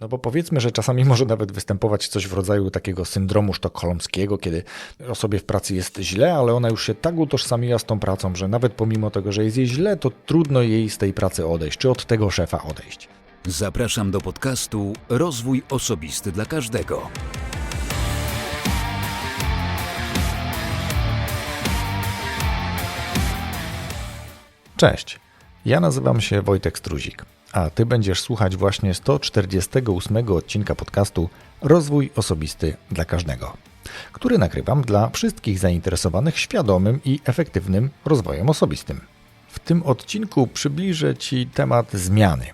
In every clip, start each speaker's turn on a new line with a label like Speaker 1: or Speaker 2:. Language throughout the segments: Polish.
Speaker 1: No bo powiedzmy, że czasami może nawet występować coś w rodzaju takiego syndromu sztokholmskiego, kiedy osobie w pracy jest źle, ale ona już się tak utożsamiła z tą pracą, że nawet pomimo tego, że jest jej źle, to trudno jej z tej pracy odejść, czy od tego szefa odejść.
Speaker 2: Zapraszam do podcastu Rozwój Osobisty dla Każdego.
Speaker 1: Cześć, ja nazywam się Wojtek Struzik, a Ty będziesz słuchać właśnie 148 odcinka podcastu Rozwój Osobisty dla Każdego, który nagrywam dla wszystkich zainteresowanych świadomym i efektywnym rozwojem osobistym. W tym odcinku przybliżę Ci temat zmiany.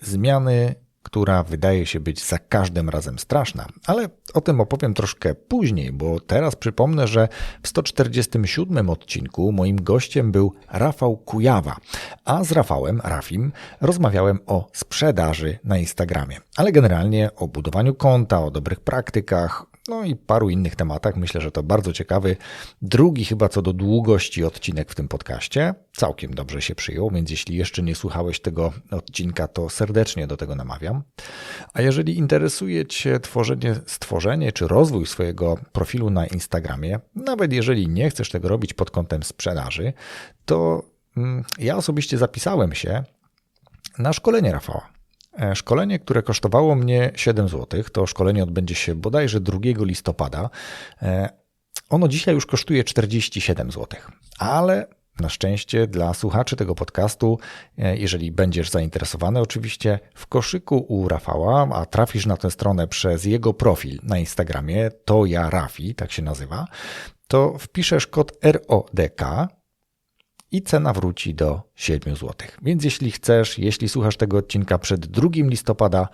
Speaker 1: Zmiany która wydaje się być za każdym razem straszna, ale o tym opowiem troszkę później, bo teraz przypomnę, że w 147 odcinku moim gościem był Rafał Kujawa, a z Rafałem, Rafim, rozmawiałem o sprzedaży na Instagramie, ale generalnie o budowaniu konta, o dobrych praktykach, no i paru innych tematach. Myślę, że to bardzo ciekawy, drugi chyba co do długości odcinek w tym podcaście. Całkiem dobrze się przyjął, więc jeśli jeszcze nie słuchałeś tego odcinka, to serdecznie do tego namawiam. A jeżeli interesuje Cię tworzenie, stworzenie czy rozwój swojego profilu na Instagramie, nawet jeżeli nie chcesz tego robić pod kątem sprzedaży, to mm, ja osobiście zapisałem się na szkolenie Rafała. E, szkolenie, które kosztowało mnie 7 zł, to szkolenie odbędzie się bodajże 2 listopada. E, ono dzisiaj już kosztuje 47 zł, ale na szczęście dla słuchaczy tego podcastu, e, jeżeli będziesz zainteresowany, oczywiście w koszyku u Rafała, a trafisz na tę stronę przez jego profil na Instagramie, to ja Rafi, tak się nazywa, to wpiszesz kod RODK i cena wróci do 7 zł. Więc jeśli chcesz, jeśli słuchasz tego odcinka przed 2 listopada,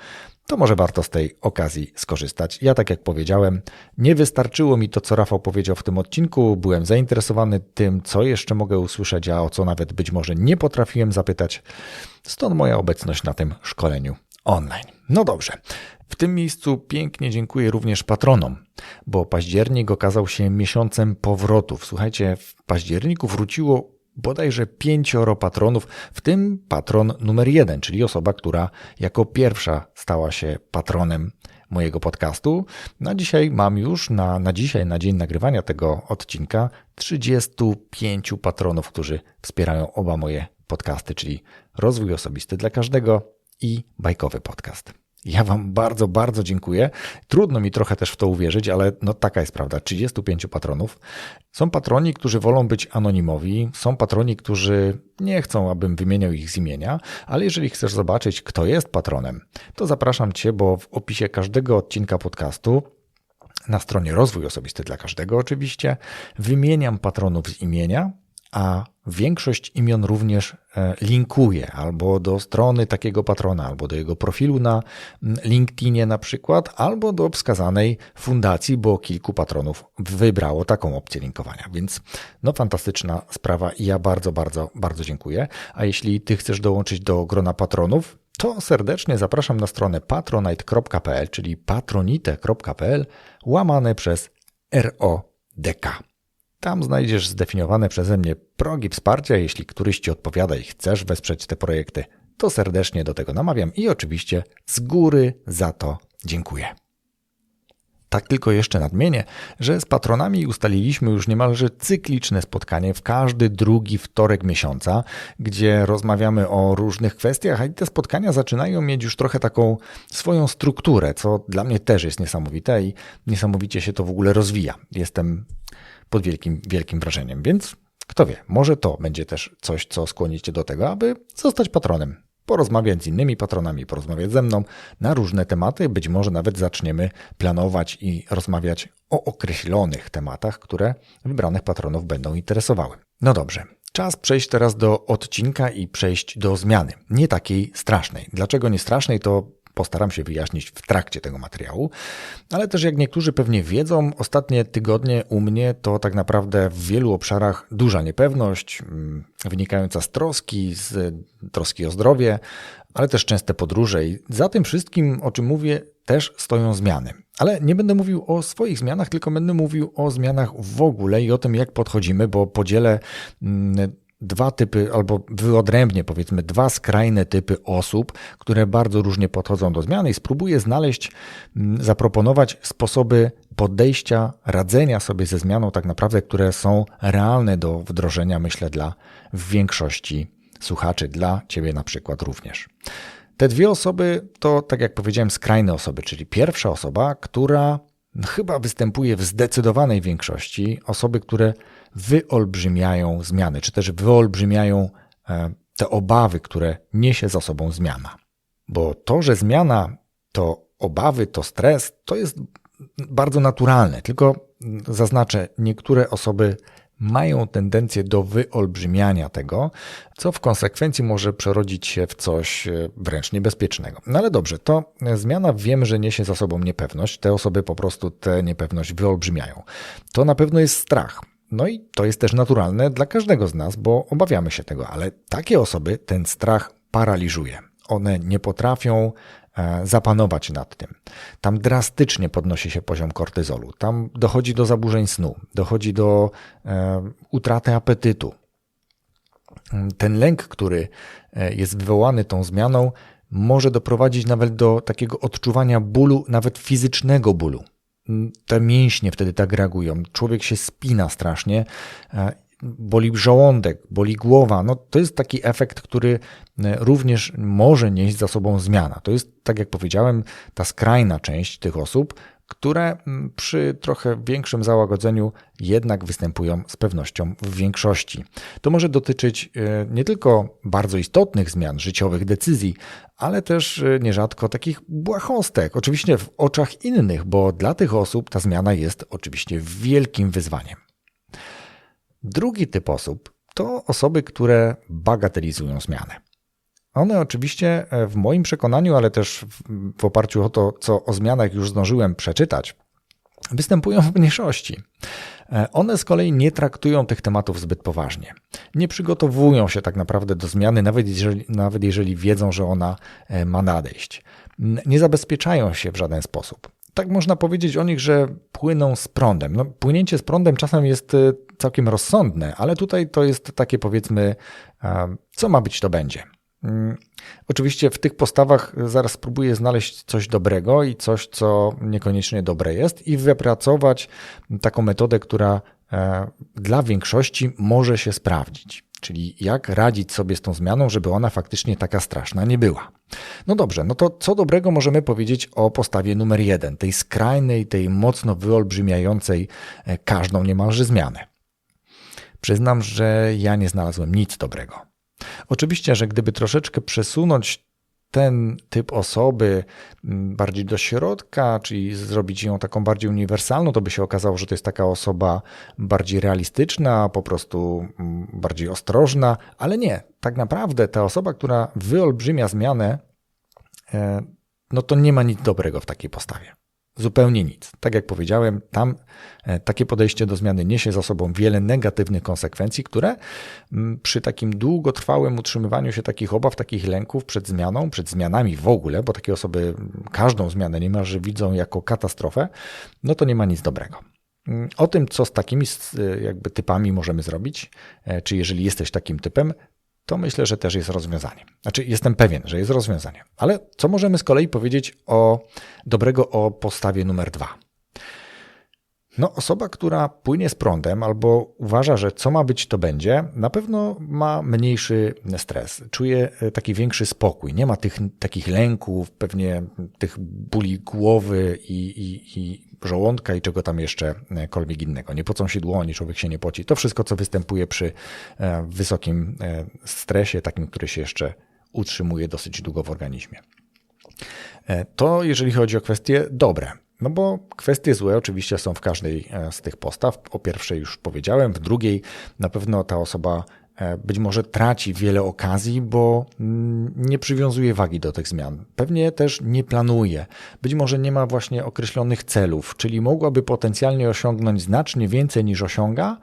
Speaker 1: to może warto z tej okazji skorzystać. Ja, tak jak powiedziałem, nie wystarczyło mi to, co Rafał powiedział w tym odcinku. Byłem zainteresowany tym, co jeszcze mogę usłyszeć, a o co nawet być może nie potrafiłem zapytać. Stąd moja obecność na tym szkoleniu online. No dobrze. W tym miejscu pięknie dziękuję również patronom, bo październik okazał się miesiącem powrotów. Słuchajcie, w październiku wróciło bodajże pięcioro patronów, w tym patron numer jeden, czyli osoba, która jako pierwsza stała się patronem mojego podcastu. Na dzisiaj mam już, na, na dzisiaj, na dzień nagrywania tego odcinka, 35 patronów, którzy wspierają oba moje podcasty, czyli rozwój osobisty dla każdego i bajkowy podcast. Ja Wam bardzo, bardzo dziękuję. Trudno mi trochę też w to uwierzyć, ale no taka jest prawda. 35 patronów. Są patroni, którzy wolą być anonimowi, są patroni, którzy nie chcą, abym wymieniał ich z imienia, ale jeżeli chcesz zobaczyć, kto jest patronem, to zapraszam Cię, bo w opisie każdego odcinka podcastu na stronie Rozwój Osobisty dla każdego oczywiście wymieniam patronów z imienia, a większość imion również e, linkuje albo do strony takiego patrona, albo do jego profilu na LinkedInie na przykład, albo do wskazanej fundacji, bo kilku patronów wybrało taką opcję linkowania. Więc no fantastyczna sprawa i ja bardzo, bardzo, bardzo dziękuję. A jeśli ty chcesz dołączyć do grona patronów, to serdecznie zapraszam na stronę patronite.pl, czyli patronite.pl łamane przez RODK. Tam znajdziesz zdefiniowane przeze mnie progi wsparcia. Jeśli któryś Ci odpowiada i chcesz wesprzeć te projekty, to serdecznie do tego namawiam i oczywiście z góry za to dziękuję. Tak tylko jeszcze nadmienię, że z patronami ustaliliśmy już niemalże cykliczne spotkanie w każdy drugi wtorek miesiąca, gdzie rozmawiamy o różnych kwestiach, a te spotkania zaczynają mieć już trochę taką swoją strukturę, co dla mnie też jest niesamowite i niesamowicie się to w ogóle rozwija. Jestem pod wielkim, wielkim wrażeniem. Więc kto wie, może to będzie też coś, co skłoni Cię do tego, aby zostać patronem. Porozmawiać z innymi patronami, porozmawiać ze mną na różne tematy. Być może nawet zaczniemy planować i rozmawiać o określonych tematach, które wybranych patronów będą interesowały. No dobrze, Czas przejść teraz do odcinka i przejść do zmiany. Nie takiej strasznej. Dlaczego nie strasznej, to Postaram się wyjaśnić w trakcie tego materiału, ale też jak niektórzy pewnie wiedzą, ostatnie tygodnie u mnie to tak naprawdę w wielu obszarach duża niepewność, mm, wynikająca z troski, z troski o zdrowie, ale też częste podróże i za tym wszystkim, o czym mówię, też stoją zmiany. Ale nie będę mówił o swoich zmianach, tylko będę mówił o zmianach w ogóle i o tym, jak podchodzimy, bo podzielę mm, dwa typy, albo wyodrębnie powiedzmy dwa skrajne typy osób, które bardzo różnie podchodzą do zmiany i spróbuję znaleźć, mm, zaproponować sposoby podejścia, radzenia sobie ze zmianą, tak naprawdę, które są realne do wdrożenia, myślę, dla większości słuchaczy, dla ciebie na przykład również. Te dwie osoby to, tak jak powiedziałem, skrajne osoby, czyli pierwsza osoba, która chyba występuje w zdecydowanej większości, osoby, które wyolbrzymiają zmiany, czy też wyolbrzymiają e, te obawy, które niesie za sobą zmiana. Bo to, że zmiana to obawy, to stres, to jest bardzo naturalne. Tylko zaznaczę, niektóre osoby mają tendencję do wyolbrzymiania tego, co w konsekwencji może przerodzić się w coś e, wręcz niebezpiecznego. No ale dobrze, to zmiana wiemy, że niesie za sobą niepewność. Te osoby po prostu tę niepewność wyolbrzymiają. To na pewno jest strach. No i to jest też naturalne dla każdego z nas, bo obawiamy się tego, ale takie osoby ten strach paraliżuje. One nie potrafią E, zapanować nad tym. Tam drastycznie podnosi się poziom kortyzolu, tam dochodzi do zaburzeń snu, dochodzi do e, utraty apetytu. Ten lęk, który e, jest wywołany tą zmianą, może doprowadzić nawet do takiego odczuwania bólu, nawet fizycznego bólu. Te mięśnie wtedy tak reagują. Człowiek się spina strasznie boli żołądek, boli głowa. No, to jest taki efekt, który e, również może nieść za sobą zmiana. To jest, tak jak powiedziałem, ta skrajna część tych osób, które przy trochę większym załagodzeniu jednak występują z pewnością w większości. To może dotyczyć e, nie tylko bardzo istotnych zmian, życiowych decyzji, ale też e, nierzadko takich błahostek, oczywiście w oczach innych, bo dla tych osób ta zmiana jest oczywiście wielkim wyzwaniem. Drugi typ osób to osoby, które bagatelizują zmianę. One oczywiście e, w moim przekonaniu, ale też w oparciu o to, co o zmianach już zdążyłem przeczytać, występują w mniejszości. E, one z kolei nie traktują tych tematów zbyt poważnie. Nie przygotowują się tak naprawdę do zmiany, nawet jeżeli, nawet jeżeli wiedzą, że ona e, ma nadejść. Nie zabezpieczają się w żaden sposób tak można powiedzieć o nich, że płyną z prądem. No, płynięcie z prądem czasem jest y, całkiem rozsądne, ale tutaj to jest takie powiedzmy, co ma być, to będzie. Mm, oczywiście w tych postawach zaraz spróbuję znaleźć coś dobrego i coś, co niekoniecznie dobre jest, i wypracować taką metodę, która e, dla większości może się sprawdzić. Czyli jak radzić sobie z tą zmianą, żeby ona faktycznie taka straszna nie była. No dobrze, no to co dobrego możemy powiedzieć o postawie numer jeden, tej skrajnej, tej mocno wyolbrzymiającej e, każdą niemalże zmianę. Przyznam, że ja nie znalazłem nic dobrego. Oczywiście, że gdyby troszeczkę przesunąć ten typ osoby mm, bardziej do środka, czyli zrobić ją taką bardziej uniwersalną, to by się okazało, że to jest taka osoba bardziej realistyczna, po prostu mm, bardziej ostrożna, ale nie. Tak naprawdę ta osoba, która wyolbrzymia zmianę, e, no to nie ma nic dobrego w takiej postawie. Zupełnie nic. Tak jak powiedziałem, tam e, takie podejście do zmiany niesie za sobą wiele negatywnych konsekwencji, które mm, przy takim długotrwałym utrzymywaniu się takich obaw, takich lęków przed zmianą, przed zmianami w ogóle, bo takie osoby każdą zmianę niemalże widzą jako katastrofę, no to nie ma nic dobrego. Mm, o tym, co z takimi e, jakby typami możemy zrobić, e, czy jeżeli jesteś takim typem, to myślę, że też jest rozwiązanie. Znaczy, jestem pewien, że jest rozwiązanie. Ale co możemy z kolei powiedzieć o dobrego o postawie numer dwa? No, osoba, która płynie z prądem albo uważa, że co ma być, to będzie, na pewno ma mniejszy stres, czuje e, taki większy spokój. Nie ma tych takich lęków, pewnie tych bóli głowy i, i, i żołądka i czego tam jeszcze kolwiek innego. Nie pocą się dłoni, człowiek się nie poci. To wszystko, co występuje przy e, wysokim e, stresie, takim, który się jeszcze utrzymuje dosyć długo w organizmie. To jeżeli chodzi o kwestie dobre. No bo kwestie złe oczywiście są w każdej e, z tych postaw. O pierwszej już powiedziałem, w drugiej na pewno ta osoba być może traci wiele okazji, bo mm, nie przywiązuje wagi do tych zmian. Pewnie też nie planuje. Być może nie ma właśnie określonych celów, czyli mogłaby potencjalnie osiągnąć znacznie więcej niż osiąga,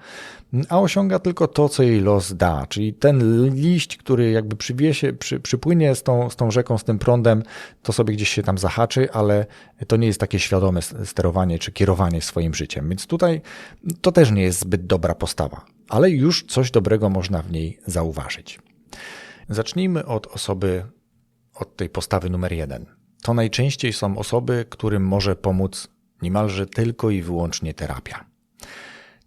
Speaker 1: a osiąga tylko to, co jej los da. Czyli ten liść, który jakby przy, przypłynie z tą, z tą rzeką, z tym prądem, to sobie gdzieś się tam zahaczy, ale to nie jest takie świadome sterowanie czy kierowanie swoim życiem. Więc tutaj to też nie jest zbyt dobra postawa. Ale już coś dobrego można w niej zauważyć. Zacznijmy od osoby, od tej postawy numer jeden. To najczęściej są osoby, którym może pomóc niemalże tylko i wyłącznie terapia.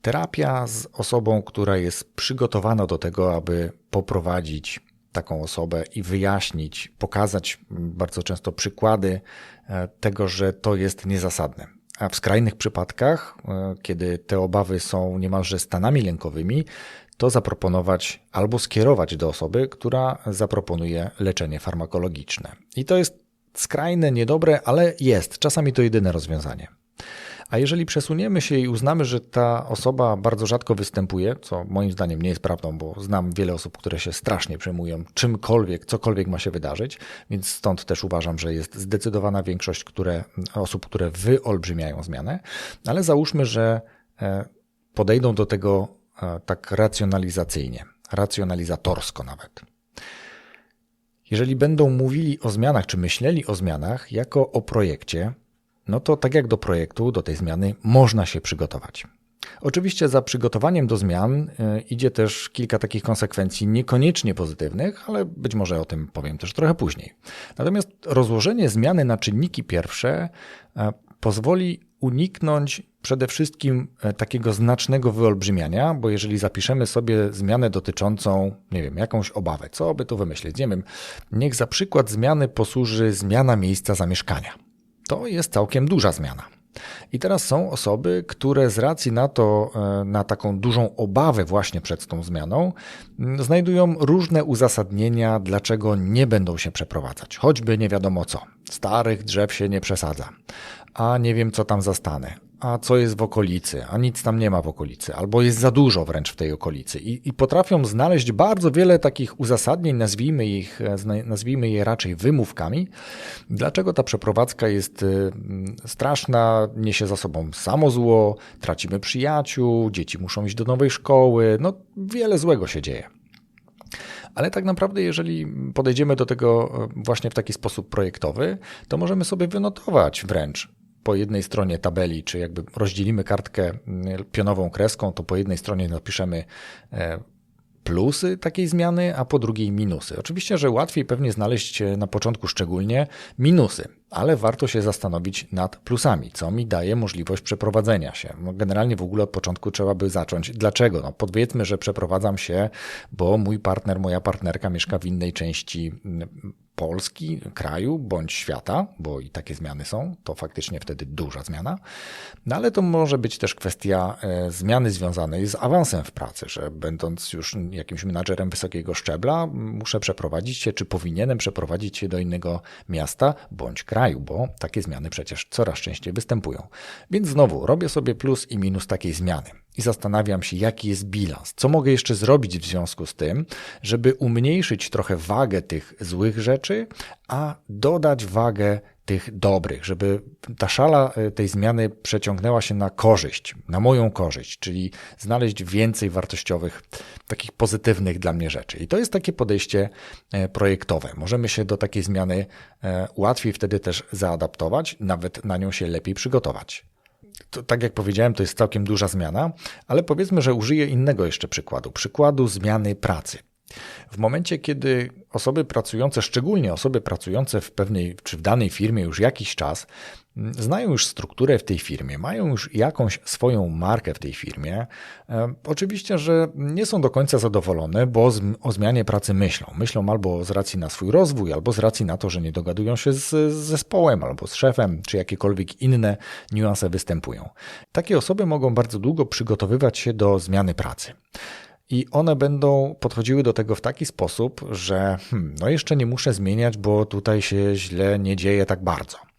Speaker 1: Terapia z osobą, która jest przygotowana do tego, aby poprowadzić taką osobę i wyjaśnić, pokazać bardzo często przykłady e, tego, że to jest niezasadne. A w skrajnych przypadkach, e, kiedy te obawy są niemalże stanami lękowymi, to zaproponować albo skierować do osoby, która zaproponuje leczenie farmakologiczne. I to jest skrajne, niedobre, ale jest. Czasami to jedyne rozwiązanie. A jeżeli przesuniemy się i uznamy, że ta osoba bardzo rzadko występuje, co moim zdaniem nie jest prawdą, bo znam wiele osób, które się strasznie przejmują czymkolwiek, cokolwiek ma się wydarzyć, więc stąd też uważam, że jest zdecydowana większość które, osób, które wyolbrzymiają zmianę, ale załóżmy, że e, podejdą do tego e, tak racjonalizacyjnie, racjonalizatorsko nawet. Jeżeli będą mówili o zmianach, czy myśleli o zmianach jako o projekcie, no to tak jak do projektu, do tej zmiany można się przygotować. Oczywiście za przygotowaniem do zmian e, idzie też kilka takich konsekwencji niekoniecznie pozytywnych, ale być może o tym powiem też trochę później. Natomiast rozłożenie zmiany na czynniki pierwsze e, pozwoli uniknąć przede wszystkim e, takiego znacznego wyolbrzymiania, bo jeżeli zapiszemy sobie zmianę dotyczącą, nie wiem, jakąś obawę, co by tu wymyślić? Nie wiem, niech za przykład zmiany posłuży zmiana miejsca zamieszkania. To jest całkiem duża zmiana. I teraz są osoby, które z racji na to, e, na taką dużą obawę właśnie przed tą zmianą, znajdują różne uzasadnienia, dlaczego nie będą się przeprowadzać. Choćby nie wiadomo co. Starych drzew się nie przesadza. A nie wiem, co tam zastanę a co jest w okolicy, a nic tam nie ma w okolicy, albo jest za dużo wręcz w tej okolicy. I, i potrafią znaleźć bardzo wiele takich uzasadnień, nazwijmy, ich, nazwijmy je raczej wymówkami, dlaczego ta przeprowadzka jest y, straszna, niesie za sobą samo zło, tracimy przyjaciół, dzieci muszą iść do nowej szkoły, no wiele złego się dzieje. Ale tak naprawdę, jeżeli podejdziemy do tego y, właśnie w taki sposób projektowy, to możemy sobie wynotować wręcz po jednej stronie tabeli, czy jakby rozdzielimy kartkę mm, pionową kreską, to po jednej stronie napiszemy e, plusy takiej zmiany, a po drugiej minusy. Oczywiście, że łatwiej pewnie znaleźć e, na początku szczególnie minusy, ale warto się zastanowić nad plusami, co mi daje możliwość przeprowadzenia się. No generalnie w ogóle od początku trzeba by zacząć. Dlaczego? No powiedzmy, że przeprowadzam się, bo mój partner, moja partnerka mieszka w innej części mm, Polski, kraju bądź świata, bo i takie zmiany są, to faktycznie wtedy duża zmiana. No ale to może być też kwestia e, zmiany związanej z awansem w pracy, że będąc już jakimś menadżerem wysokiego szczebla, muszę przeprowadzić się, czy powinienem przeprowadzić się do innego miasta bądź kraju, bo takie zmiany przecież coraz częściej występują. Więc znowu robię sobie plus i minus takiej zmiany i zastanawiam się, jaki jest bilans, co mogę jeszcze zrobić w związku z tym, żeby umniejszyć trochę wagę tych złych rzeczy, a dodać wagę tych dobrych, żeby ta szala e, tej zmiany przeciągnęła się na korzyść, na moją korzyść, czyli znaleźć więcej wartościowych, takich pozytywnych dla mnie rzeczy. I to jest takie podejście e, projektowe. Możemy się do takiej zmiany e, łatwiej wtedy też zaadaptować, nawet na nią się lepiej przygotować to, tak jak powiedziałem, to jest całkiem duża zmiana, ale powiedzmy, że użyję innego jeszcze przykładu przykładu zmiany pracy. W momencie, kiedy osoby pracujące, szczególnie osoby pracujące w pewnej czy w danej firmie już jakiś czas, znają już strukturę w tej firmie, mają już jakąś swoją markę w tej firmie. E, oczywiście, że nie są do końca zadowolone, bo o zmianie pracy myślą. Myślą albo z racji na swój rozwój, albo z racji na to, że nie dogadują się z, zespołem, albo z szefem, czy jakiekolwiek inne niuanse występują. Takie osoby mogą bardzo długo przygotowywać się do zmiany pracy. I one będą podchodziły do tego w taki sposób, że hmm, no jeszcze nie muszę zmieniać, bo tutaj się źle nie dzieje tak bardzo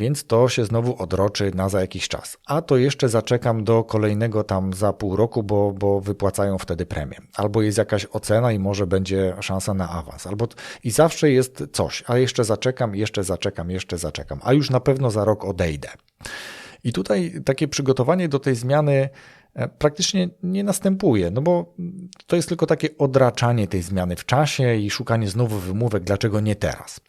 Speaker 1: więc to się znowu odroczy na za jakiś czas. A to jeszcze zaczekam do kolejnego tam za pół roku, bo, bo wypłacają wtedy premię. Albo jest jakaś ocena i może będzie szansa na awans. Albo i zawsze jest coś, a jeszcze zaczekam, jeszcze zaczekam, jeszcze zaczekam, a już na pewno za rok odejdę. I tutaj takie przygotowanie do tej zmiany praktycznie nie następuje, no bo to jest tylko takie odraczanie tej zmiany w czasie i szukanie znowu wymówek, dlaczego nie teraz.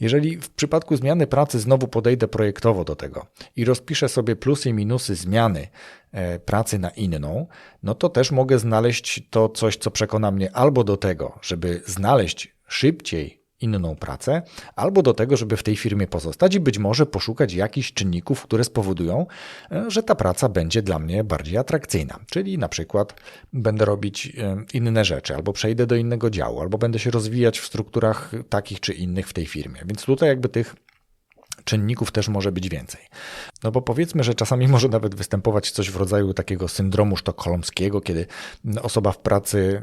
Speaker 1: Jeżeli w przypadku zmiany pracy znowu podejdę projektowo do tego i rozpiszę sobie plusy i minusy zmiany e, pracy na inną, no to też mogę znaleźć to coś, co przekona mnie albo do tego, żeby znaleźć szybciej inną pracę, albo do tego, żeby w tej firmie pozostać i być może poszukać jakichś czynników, które spowodują, e, że ta praca będzie dla mnie bardziej atrakcyjna. Czyli na przykład będę robić e, inne rzeczy, albo przejdę do innego działu, albo będę się rozwijać w strukturach takich czy innych w tej firmie. Więc tutaj jakby tych czynników też może być więcej. No bo powiedzmy, że czasami może nawet występować coś w rodzaju takiego syndromu sztokholmskiego, kiedy osoba w pracy,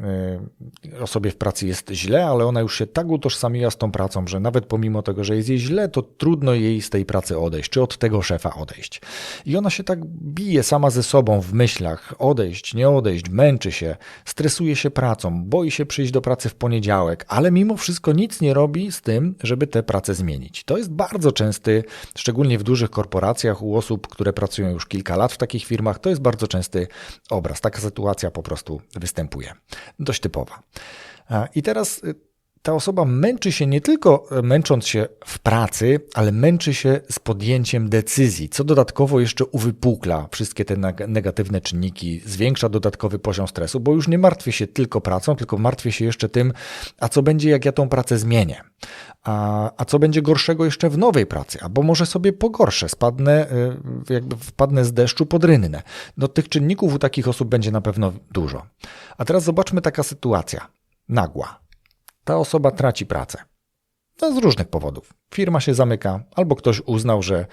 Speaker 1: y, osobie w pracy jest źle, ale ona już się tak utożsamiła z tą pracą, że nawet pomimo tego, że jest jej źle, to trudno jej z tej pracy odejść, czy od tego szefa odejść. I ona się tak bije sama ze sobą w myślach, odejść, nie odejść, męczy się, stresuje się pracą, boi się przyjść do pracy w poniedziałek, ale mimo wszystko nic nie robi z tym, żeby tę pracę zmienić. To jest bardzo częsty, szczególnie w dużych korporacjach, u osób, które pracują już kilka lat w takich firmach, to jest bardzo częsty obraz. Taka sytuacja po prostu występuje. Dość typowa. I teraz y, ta osoba męczy się nie tylko e, męcząc się w pracy, ale męczy się z podjęciem decyzji, co dodatkowo jeszcze uwypukla wszystkie te negatywne czynniki, zwiększa dodatkowy poziom stresu, bo już nie martwię się tylko pracą, tylko martwię się jeszcze tym, a co będzie, jak ja tą pracę zmienię. A, a co będzie gorszego jeszcze w nowej pracy, albo może sobie pogorszę, spadnę, e, jakby wpadnę z deszczu pod rynnę. No tych czynników u takich osób będzie na pewno dużo. A teraz zobaczmy taka sytuacja. Nagła ta osoba traci pracę. No, z różnych powodów. Firma się zamyka, albo ktoś uznał, że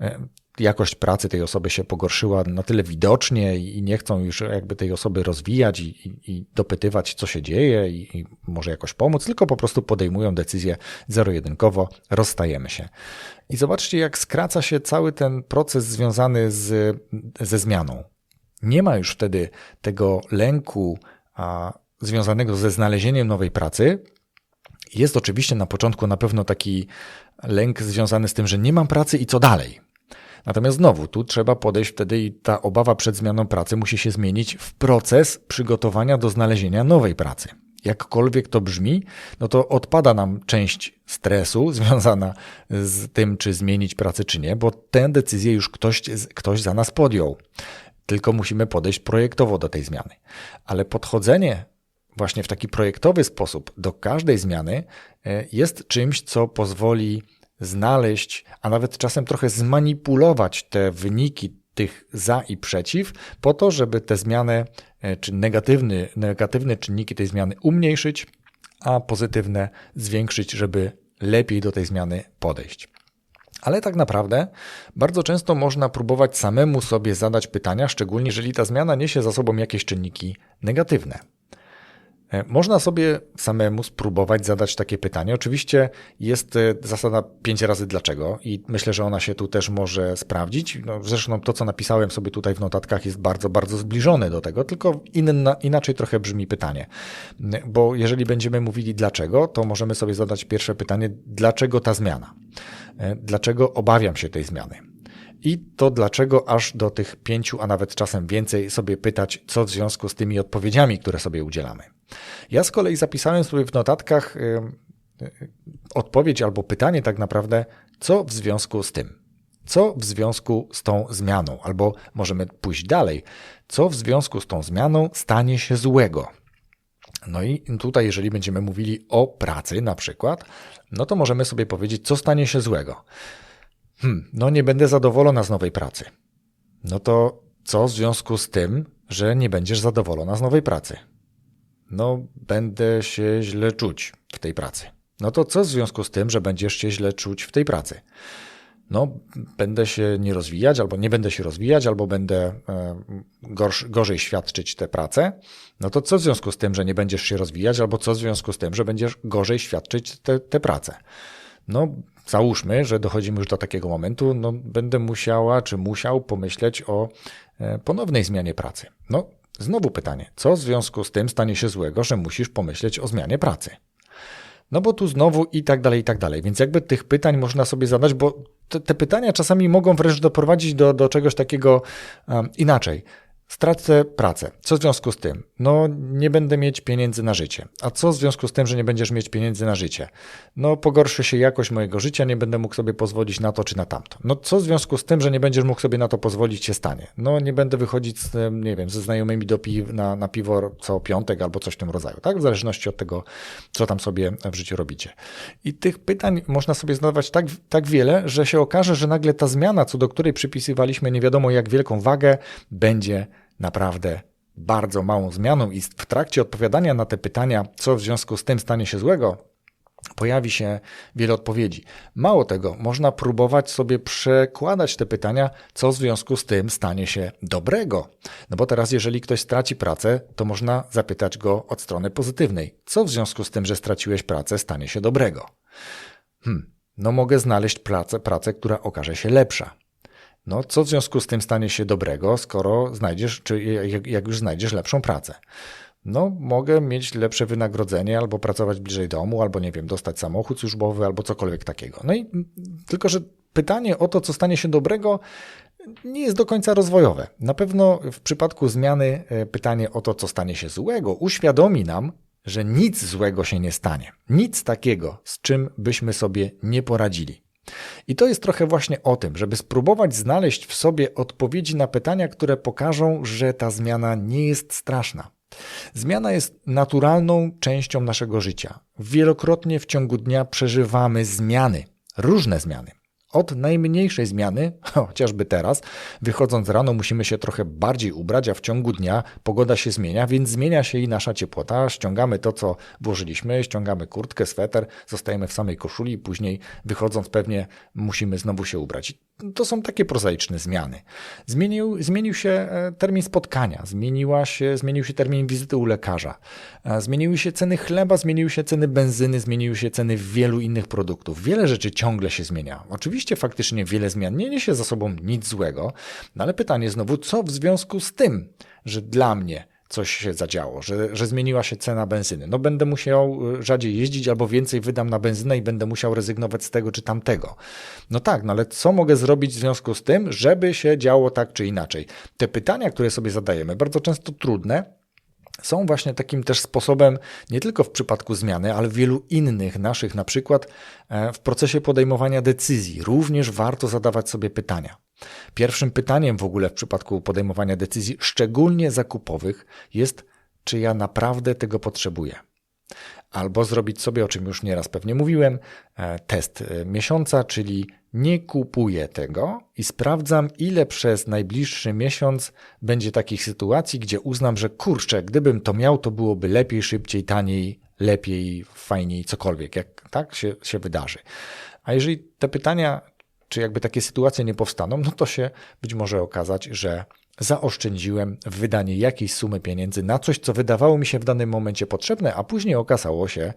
Speaker 1: e, jakość pracy tej osoby się pogorszyła na tyle widocznie i nie chcą już jakby tej osoby rozwijać i, i, i dopytywać, co się dzieje i, i, może jakoś pomóc, tylko po prostu podejmują decyzję zero-jedynkowo, rozstajemy się. I zobaczcie, jak skraca się cały ten proces związany z, ze zmianą. Nie ma już wtedy tego lęku a, związanego ze znalezieniem nowej pracy, jest oczywiście na początku na pewno taki lęk związany z tym, że nie mam pracy i co dalej. Natomiast znowu, tu trzeba podejść wtedy i ta obawa przed zmianą pracy musi się zmienić w proces przygotowania do znalezienia nowej pracy. Jakkolwiek to brzmi, no to odpada nam część stresu związana z tym, czy zmienić pracę, czy nie, bo tę decyzję już ktoś, ktoś za nas podjął. Tylko musimy podejść projektowo do tej zmiany. Ale podchodzenie właśnie w taki projektowy sposób do każdej zmiany e, jest czymś, co pozwoli znaleźć, a nawet czasem trochę zmanipulować te wyniki tych za i przeciw, po to, żeby te zmiany, e, czy negatywne, negatywne czynniki tej zmiany umniejszyć, a pozytywne zwiększyć, żeby lepiej do tej zmiany podejść. Ale tak naprawdę bardzo często można próbować samemu sobie zadać pytania, szczególnie jeżeli ta zmiana niesie za sobą jakieś czynniki negatywne. E, można sobie samemu spróbować zadać takie pytanie. Oczywiście jest e, zasada pięć razy dlaczego i myślę, że ona się tu też może sprawdzić. No, zresztą to, co napisałem sobie tutaj w notatkach jest bardzo, bardzo zbliżone do tego, tylko inna, inaczej trochę brzmi pytanie. Bo jeżeli będziemy mówili dlaczego, to możemy sobie zadać pierwsze pytanie, dlaczego ta zmiana? E, dlaczego obawiam się tej zmiany? I to dlaczego aż do tych pięciu, a nawet czasem więcej sobie pytać, co w związku z tymi odpowiedziami, które sobie udzielamy. Ja z kolei zapisałem sobie w notatkach odpowiedź albo pytanie tak naprawdę, co w związku z tym? Co w związku z tą zmianą? Albo możemy pójść dalej. Co w związku z tą zmianą stanie się złego? No i tutaj, jeżeli będziemy mówili o pracy na przykład, no to możemy sobie powiedzieć, co stanie się złego. Hmm, no nie będę zadowolona z nowej pracy. No to co w związku z tym, że nie będziesz zadowolona z nowej pracy? no będę się źle czuć w tej pracy. No to co w związku z tym, że będziesz się źle czuć w tej pracy? No, będę się nie rozwijać, albo nie będę się rozwijać, albo będę e, gorsz, gorzej świadczyć tę pracę. No to co w związku z tym, że nie będziesz się rozwijać, albo co w związku z tym, że będziesz gorzej świadczyć tę pracę? No, załóżmy, że dochodzimy już do takiego momentu, no będę musiała, czy musiał pomyśleć o e, ponownej zmianie pracy. No, Znowu pytanie, co w związku z tym stanie się złego, że musisz pomyśleć o zmianie pracy? No bo tu znowu i tak dalej, i tak dalej. Więc jakby tych pytań można sobie zadać, bo te, te pytania czasami mogą wręcz doprowadzić do, do czegoś takiego um, inaczej. Stracę pracę. Co w związku z tym? No, nie będę mieć pieniędzy na życie. A co w związku z tym, że nie będziesz mieć pieniędzy na życie? No, pogorszy się jakość mojego życia, nie będę mógł sobie pozwolić na to czy na tamto. No, co w związku z tym, że nie będziesz mógł sobie na to pozwolić, się stanie? No, nie będę wychodzić, z, nie wiem, ze znajomymi do pi na, na piwo co piątek albo coś w tym rodzaju, tak? W zależności od tego, co tam sobie w życiu robicie. I tych pytań można sobie zadawać tak, tak wiele, że się okaże, że nagle ta zmiana, co do której przypisywaliśmy nie wiadomo jak wielką wagę, będzie naprawdę bardzo małą zmianą i w trakcie odpowiadania na te pytania, co w związku z tym stanie się złego, pojawi się wiele odpowiedzi. Mało tego, można próbować sobie przekładać te pytania, co w związku z tym stanie się dobrego. No bo teraz, jeżeli ktoś straci pracę, to można zapytać go od strony pozytywnej. Co w związku z tym, że straciłeś pracę, stanie się dobrego? Hmm, no mogę znaleźć pracę, pracę, która okaże się lepsza. No, co w związku z tym stanie się dobrego, skoro znajdziesz, czy jak już znajdziesz lepszą pracę? No, mogę mieć lepsze wynagrodzenie, albo pracować bliżej domu, albo nie wiem, dostać samochód służbowy, albo cokolwiek takiego. No i tylko, że pytanie o to, co stanie się dobrego, nie jest do końca rozwojowe. Na pewno w przypadku zmiany e, pytanie o to, co stanie się złego, uświadomi nam, że nic złego się nie stanie. Nic takiego, z czym byśmy sobie nie poradzili. I to jest trochę właśnie o tym, żeby spróbować znaleźć w sobie odpowiedzi na pytania, które pokażą, że ta zmiana nie jest straszna. Zmiana jest naturalną częścią naszego życia. Wielokrotnie w ciągu dnia przeżywamy zmiany, różne zmiany. Od najmniejszej zmiany, chociażby teraz, wychodząc rano musimy się trochę bardziej ubrać, a w ciągu dnia pogoda się zmienia, więc zmienia się i nasza ciepłota. Ściągamy to, co włożyliśmy, ściągamy kurtkę, sweter, zostajemy w samej koszuli później wychodząc pewnie musimy znowu się ubrać. To są takie prozaiczne zmiany. Zmienił, zmienił się e, termin spotkania, zmieniła się, zmienił się termin wizyty u lekarza, e, zmieniły się ceny chleba, zmieniły się ceny benzyny, zmieniły się ceny wielu innych produktów. Wiele rzeczy ciągle się zmienia. Oczywiście faktycznie wiele zmian nie niesie za sobą nic złego, no ale pytanie znowu, co w związku z tym, że dla mnie coś się zadziało, że, że zmieniła się cena benzyny. No będę musiał y, rzadziej jeździć albo więcej wydam na benzynę i będę musiał rezygnować z tego czy tamtego. No tak, no ale co mogę zrobić w związku z tym, żeby się działo tak czy inaczej? Te pytania, które sobie zadajemy, bardzo często trudne, są właśnie takim też sposobem, nie tylko w przypadku zmiany, ale w wielu innych naszych, na przykład e, w procesie podejmowania decyzji, również warto zadawać sobie pytania. Pierwszym pytaniem w ogóle w przypadku podejmowania decyzji, szczególnie zakupowych, jest, czy ja naprawdę tego potrzebuję. Albo zrobić sobie, o czym już nieraz pewnie mówiłem, e, test e, miesiąca, czyli nie kupuję tego i sprawdzam, ile przez najbliższy miesiąc będzie takich sytuacji, gdzie uznam, że kurczę, gdybym to miał, to byłoby lepiej, szybciej, taniej, lepiej, fajniej, cokolwiek, jak tak się, się wydarzy. A jeżeli te pytania czy jakby takie sytuacje nie powstaną, no to się być może okazać, że zaoszczędziłem wydanie jakiejś sumy pieniędzy na coś, co wydawało mi się w danym momencie potrzebne, a później okazało się,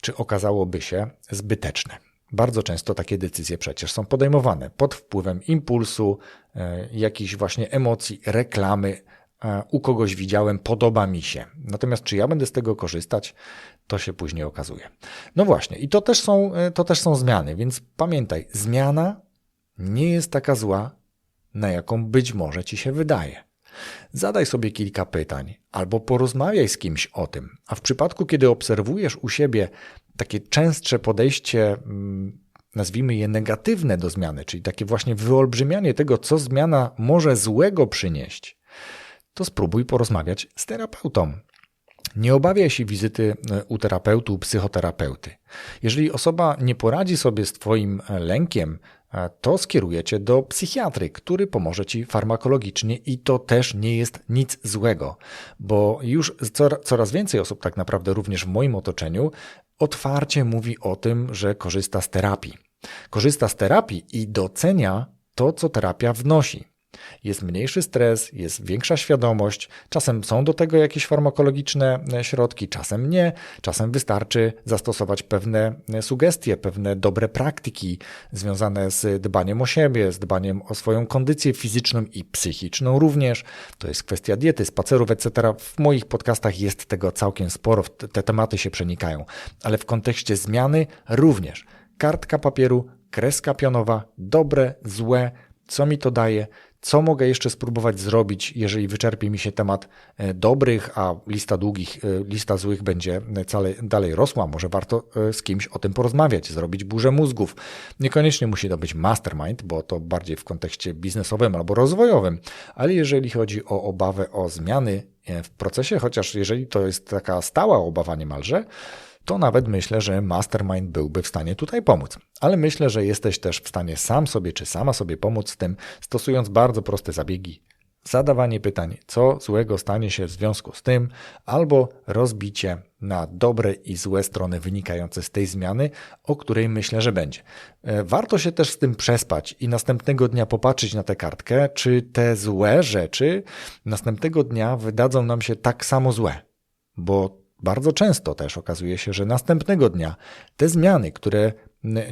Speaker 1: czy okazałoby się zbyteczne. Bardzo często takie decyzje przecież są podejmowane pod wpływem impulsu, e, jakichś właśnie emocji, reklamy. E, u kogoś widziałem, podoba mi się. Natomiast czy ja będę z tego korzystać, to się później okazuje. No właśnie, i to też są, e, to też są zmiany, więc pamiętaj, zmiana nie jest taka zła, na jaką być może ci się wydaje. Zadaj sobie kilka pytań albo porozmawiaj z kimś o tym. A w przypadku, kiedy obserwujesz u siebie takie częstsze podejście, mm, nazwijmy je negatywne do zmiany, czyli takie właśnie wyolbrzymianie tego, co zmiana może złego przynieść, to spróbuj porozmawiać z terapeutą. Nie obawiaj się wizyty e, u terapeuty, u psychoterapeuty. Jeżeli osoba nie poradzi sobie z Twoim e, lękiem, e, to skierujecie do psychiatry, który pomoże Ci farmakologicznie i to też nie jest nic złego, bo już coraz więcej osób, tak naprawdę również w moim otoczeniu, otwarcie mówi o tym, że korzysta z terapii. Korzysta z terapii i docenia to, co terapia wnosi. Jest mniejszy stres, jest większa świadomość. Czasem są do tego jakieś farmakologiczne e, środki, czasem nie. Czasem wystarczy zastosować pewne e, sugestie, pewne dobre praktyki związane z dbaniem o siebie, z dbaniem o swoją kondycję fizyczną i psychiczną również. To jest kwestia diety, spacerów, etc. W moich podcastach jest tego całkiem sporo, te tematy się przenikają, ale w kontekście zmiany również. Kartka papieru, kreska pionowa, dobre, złe, co mi to daje, co mogę jeszcze spróbować zrobić, jeżeli wyczerpie mi się temat e, dobrych, a lista długich, e, lista złych będzie cale, dalej rosła. Może warto e, z kimś o tym porozmawiać, zrobić burzę mózgów. Niekoniecznie musi to być mastermind, bo to bardziej w kontekście biznesowym albo rozwojowym, ale jeżeli chodzi o obawę o zmiany w procesie, chociaż jeżeli to jest taka stała obawa niemalże, to nawet myślę, że mastermind byłby w stanie tutaj pomóc. Ale myślę, że jesteś też w stanie sam sobie czy sama sobie pomóc z tym, stosując bardzo proste zabiegi. Zadawanie pytań, co złego stanie się w związku z tym, albo rozbicie na dobre i złe strony wynikające z tej zmiany, o której myślę, że będzie. E, warto się też z tym przespać i następnego dnia popatrzeć na tę kartkę, czy te złe rzeczy następnego dnia wydadzą nam się tak samo złe, bo bardzo często też okazuje się, że następnego dnia te zmiany, które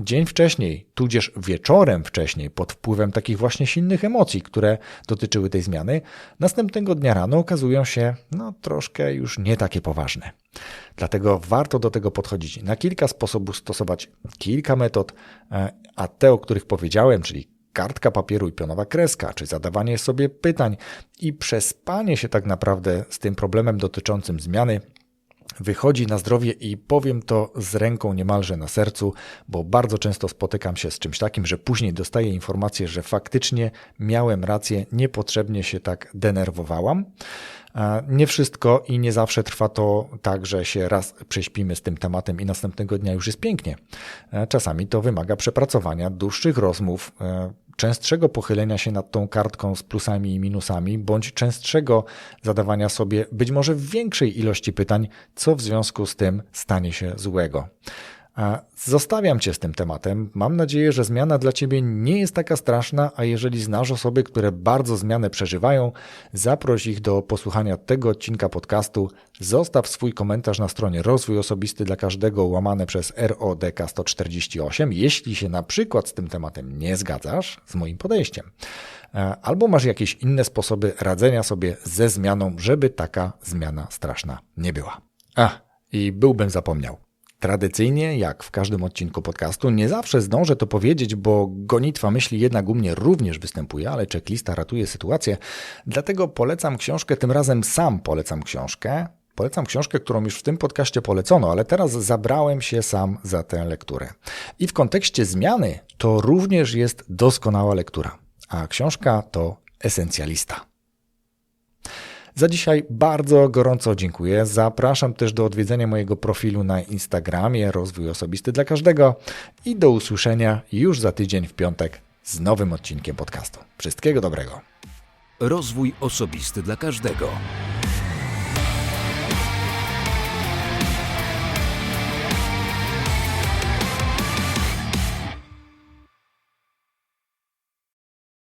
Speaker 1: dzień wcześniej, tudzież wieczorem wcześniej, pod wpływem takich właśnie silnych emocji, które dotyczyły tej zmiany, następnego dnia rano okazują się no, troszkę już nie takie poważne. Dlatego warto do tego podchodzić na kilka sposobów, stosować kilka metod, e, a te, o których powiedziałem, czyli kartka papieru i pionowa kreska, czy zadawanie sobie pytań i przespanie się tak naprawdę z tym problemem dotyczącym zmiany, wychodzi na zdrowie i powiem to z ręką niemalże na sercu, bo bardzo często spotykam się z czymś takim, że później dostaję informację, że faktycznie miałem rację, niepotrzebnie się tak denerwowałam. Nie wszystko i nie zawsze trwa to tak, że się raz prześpimy z tym tematem i następnego dnia już jest pięknie. Czasami to wymaga przepracowania dłuższych rozmów, częstszego pochylenia się nad tą kartką z plusami i minusami, bądź częstszego zadawania sobie być może większej ilości pytań, co w związku z tym stanie się złego. Zostawiam Cię z tym tematem. Mam nadzieję, że zmiana dla Ciebie nie jest taka straszna, a jeżeli znasz osoby, które bardzo zmianę przeżywają, zaproś ich do posłuchania tego odcinka podcastu. Zostaw swój komentarz na stronie Rozwój Osobisty dla każdego łamane przez RODK 148, jeśli się na przykład z tym tematem nie zgadzasz z moim podejściem. Albo masz jakieś inne sposoby radzenia sobie ze zmianą, żeby taka zmiana straszna nie była. A, i byłbym zapomniał. Tradycyjnie, jak w każdym odcinku podcastu, nie zawsze zdążę to powiedzieć, bo gonitwa myśli jednak u mnie również występuje, ale checklista ratuje sytuację. Dlatego polecam książkę, tym razem sam polecam książkę. Polecam książkę, którą już w tym podcaście polecono, ale teraz zabrałem się sam za tę lekturę. I w kontekście zmiany to również jest doskonała lektura, a książka to Esencjalista. Za dzisiaj bardzo gorąco dziękuję. Zapraszam też do odwiedzenia mojego profilu na Instagramie Rozwój Osobisty dla Każdego i do usłyszenia już za tydzień w piątek z nowym odcinkiem podcastu. Wszystkiego dobrego.
Speaker 2: Rozwój osobisty dla każdego.